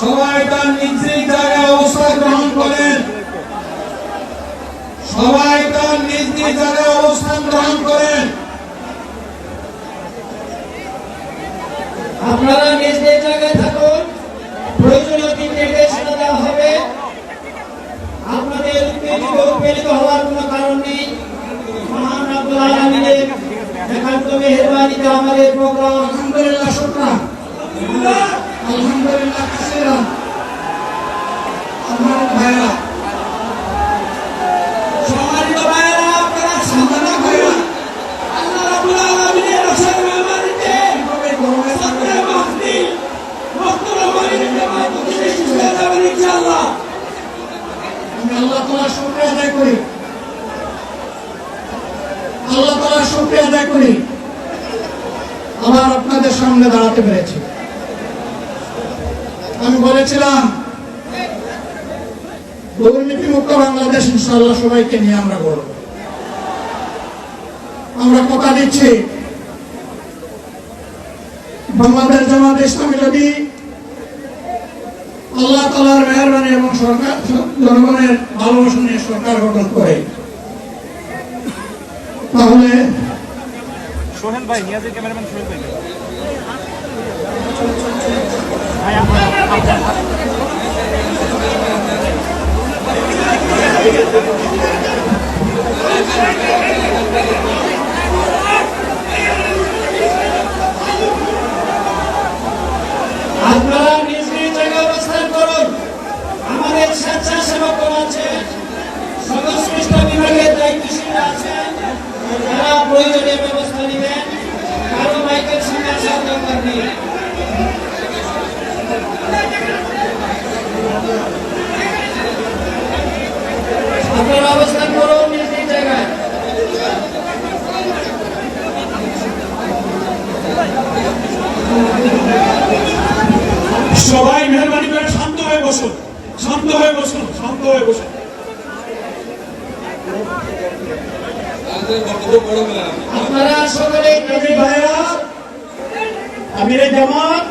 সবাই তার নিজ নিজ জায়গায় অবস্থান গ্রহণ করেন। সবাই তার নিজ নিজ জায়গায় অবস্থান গ্রহণ করেন। আপনারা নিজ নিজ জায়গায় থাকুন। প্রয়োজনীয় দিক নির্দেশনা দেওয়া হবে। আপনাদের উত্তেজিত উৎপীড়িত হওয়ার কোনো কারণ নেই। মহান আব্দুল আলমীদের একান্ত মেহরবানিতে আমাদের প্রোগ্রাম। আলহামদুলিল্লাহ, শুকরান। আলহামদুলিল্লাহ কাসিরান আমার ভাইরা সম্মানিত ভাইয়েরা আপনারা সামনে ভাইয়েরা আল্লাহ রাব্বুল আলামিনের রসুল মেহমানিতে সত্রে মাহফিল বক্তব্য মানিয়ে জামাত প্রতিষ্ঠা হয়ে যাবেন ইনশাআল্লাহ আমি আল্লাহ তাআলার শুকরিয়া আদায় করি আল্লাহ তাআলার শুকরিয়া আদায় করি আমার আপনাদের সামনে দাঁড়াতে পেরেছি আমি বলেছিলাম দুর্নীতি মুক্ত বাংলাদেশ ইনশাআল্লাহ সবাইকে নিয়ে আমরা গড়ব। আমরা কথা দিচ্ছি, বাংলাদেশ জামাত ইসলামী যদি আল্লাহ তালার মেহরবানি এবং সরকার জনগণের ভালোবাসা নিয়ে সরকার গঠন করে, তাহলে সোহেল ভাই, নিয়াজের ক্যামেরাম্যান সোহেল ভাই। আপনারা নিজ নিজ জায়গায় অবস্থান করুন। আমাদের স্বেচ্ছাসেবক আছে, সংশ্লিষ্ট বিভাগের দায়িত্বশীল আছেন যারা প্রয়োজনীয় ব্যবস্থা নেবেন, কারও মাইকের সঙ্গে আসার দরকার নেই আপনারা অবস্থান করুন নিজ নিজ জায়গায়। সবাই মেহরবানি করে শান্ত হয়ে বসুন শান্ত হয়ে বসুন শান্ত হয়ে বসুন। আপনারা সকলে ভাইরা আমিরে জামাত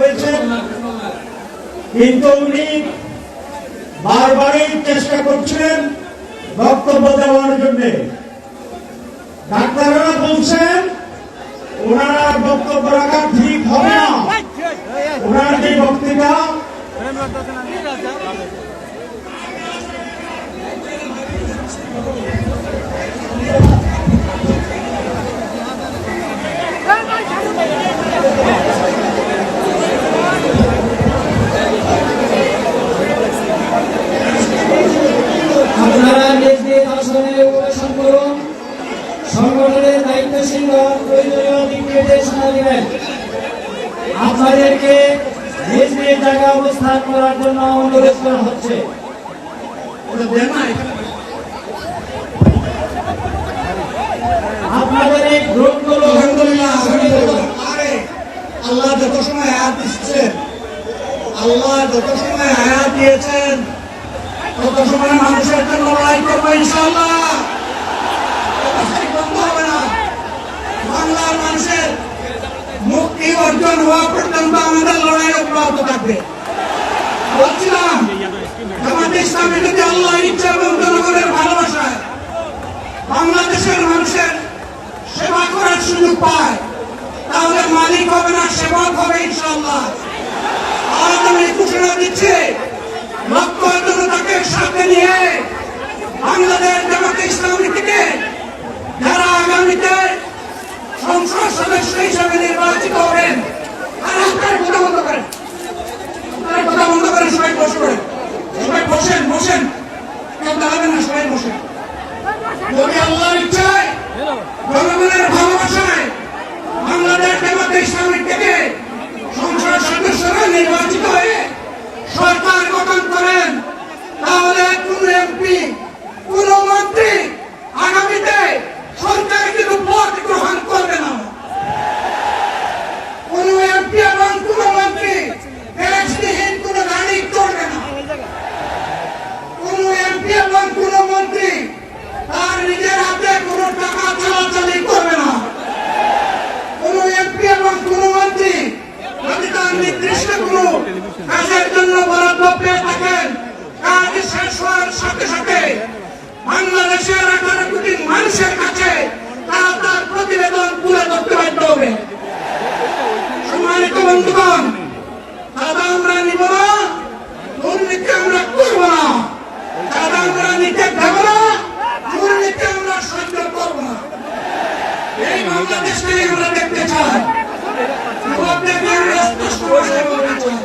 হয়েছে কিন্তু উনি বারবারই চেষ্টা বক্তব্য দেওয়ার জন্য। ডাক্তাররা বলছেন ওনারা বক্তব্য রাখা দিবেন। আপনাদেরকে নিজ নিজ জায়গায় অবস্থান করার জন্য অনুরোধ করা হচ্ছে। আপনাদের এই গ্রুপগুলো আল্লাহ যত সময় আয়াত দিচ্ছেন আল্লাহ যত সময় আয়াত দিয়েছেন তত সময় মানুষের জন্য লড়াই করব ইনশাল্লাহ লড়াই বন্ধ হবে না বাংলার মানুষের মুক্তি অর্জন হওয়া পর্যন্ত আমাদের লড়াই অব্যাহত থাকবে। সেবা করার পায়, তাহলে মালিক হবে না ঘোষণা দিচ্ছি লক্ষ সাথে নিয়ে বাংলাদেশ জামাতে ইসলামী থেকে যারা আগামীতে সংসদ সদস্য হিসাবে নির্বাচিত হবেন আর আপনার কথা বন্ধ করেন আপনার কথা বন্ধ করেন সবাই বসে পড়েন সবাই বসেন বসেন কেউ দাঁড়াবেন না সবাই বসেন যদি আল্লাহর ইচ্ছায় জনগণের ভালোবাসায় বাংলাদেশ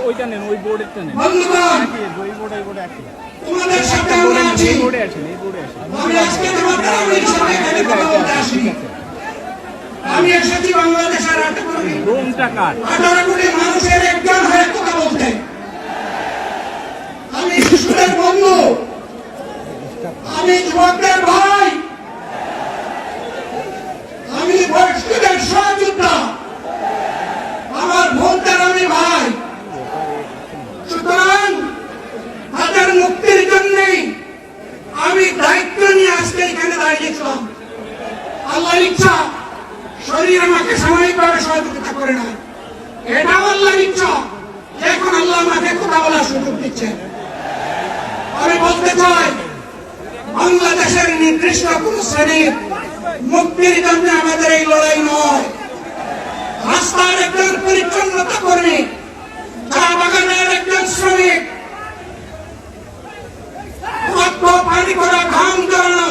ওইটা নেন ওই বোর্ডেরটা নেন বন্ধুগণ একই, ওই বোর্ড ওই বোর্ড একই তোমাদের সাথে আমরা আছি। আমি আজকে তোমাদের আমির সাথে এখানে কথা বলতে আসিনি আমি এসেছি বাংলাদেশের আঠারো কোটি মানুষের একজন হয়ে কথা বলতে। আমি শিশুদের বন্ধু। আমি যুবকদের ভাই আমি বয়স্কদের সহযোদ্ধা আমার ভোটদের আমি ভাই সুতরাং তাদের মুক্তির জন্যই আমি দায়িত্ব নিয়ে আজকে এখানে দাঁড়িয়েছিলাম আল্লাহর ইচ্ছা, শরীর আমাকে সাময়িকভাবে সহযোগিতা করে না এটাও আল্লাহর ইচ্ছা। এখন আল্লাহ আমাকে কথা বলার সুযোগ দিচ্ছে। আমি বলতে চাই, বাংলাদেশের নির্দিষ্ট কোন শ্রেণির মুক্তির জন্য আমাদের এই লড়াই নয়। রাস্তার একজন পরিচ্ছন্নতা কর্মী, চা বাগানের একজন শ্রমিক পানি করা ঘাম জড়ানো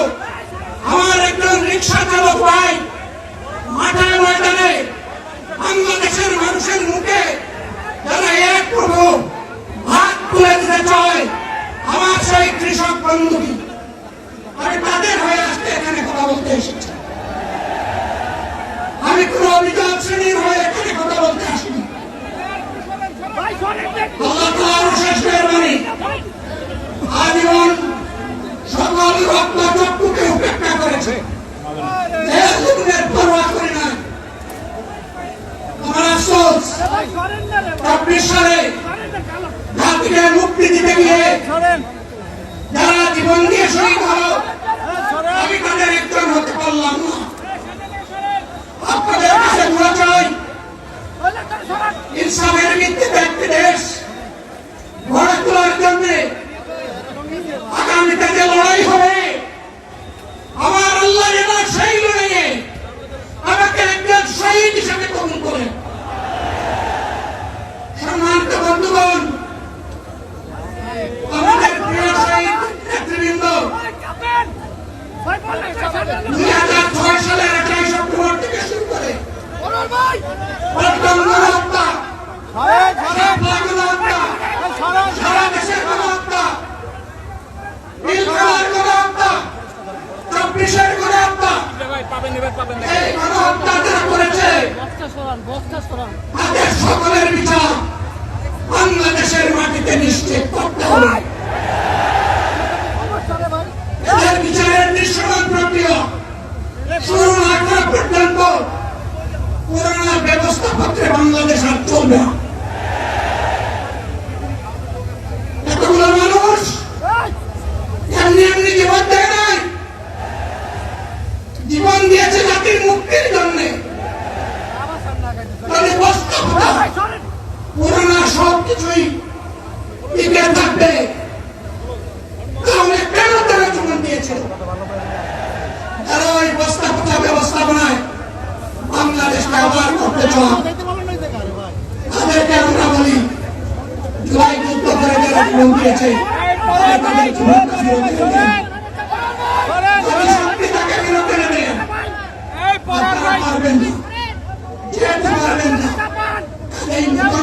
সকলের বিচার বাংলাদেশের মাটিতে নিশ্চিত করতে হবে এদের বিচারের দৃশ্যমান প্রক্রিয়া শুরু না করা পর্যন্ত পুরানা ব্যবস্থাপত্রে বাংলাদেশ আর চলবে না এতগুলো মানুষ এমনি এমনি জীবন দেয় নাই জীবন দিয়েছে জাতির মুক্তির জন্য তাহলে বাস্তবতা পুরানা সব কিছুই টিকে থাকবে তাহলে কেন তারা জীবন দিয়েছে তারা ওই ব্যবস্থাপনা ব্যবস্থাপনায় বাংলাদেশকে আবার করতে চান তাদেরকে আমরা বলি জুলাই যুদ্ধ করে যারা জীবন দিয়েছে তারা তাদের জীবনটা ফিরত দিয়ে দেন। তারা শক্তি তাকে ফিরত এনে দেন। আপনারা পারবেন না যেতে পারবেন না এই নতুন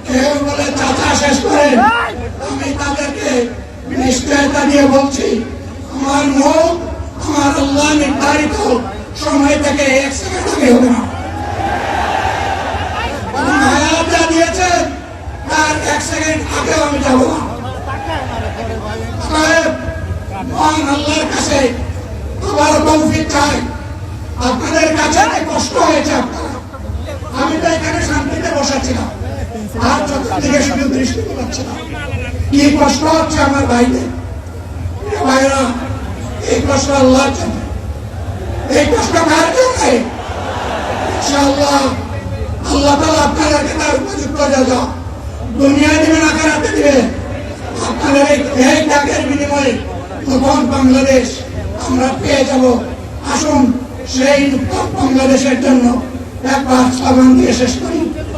কেউ বলে চাচা শেষ করেন আমি বলছি আমার মুখ সময় থেকে এক সেকেন্ড আগে এক সেকেন্ড আগেও আমি যাব না। অতএব, মহান কাছে আবার তৌফিক চাই। আপনাদের কাছে কষ্ট হয়েছে আমি তো এখানে শান্তিতে বসাছিলাম আর চতুর্দিকে শুধু দৃষ্টি পাচ্ছিলাম কি কষ্ট হচ্ছে আমার ভাইদের? ভাইরা, এই কষ্ট আল্লাহর জন্য। এই কষ্ট কার জন্য? ইনশাআল্লাহ, আল্লাহ তাআলা আপনাদেরকে তার উপযুক্ত জায়গা দুনিয়া দিবেন আখেরাতে দিবেন আপনাদের এই- ডাকের বিনিময়ে নতুন বাংলাদেশ আমরা পেয়ে যাব। আসুন, সেই বাংলাদেশের জন্য একবার স্লোগান দিয়ে শেষ করি।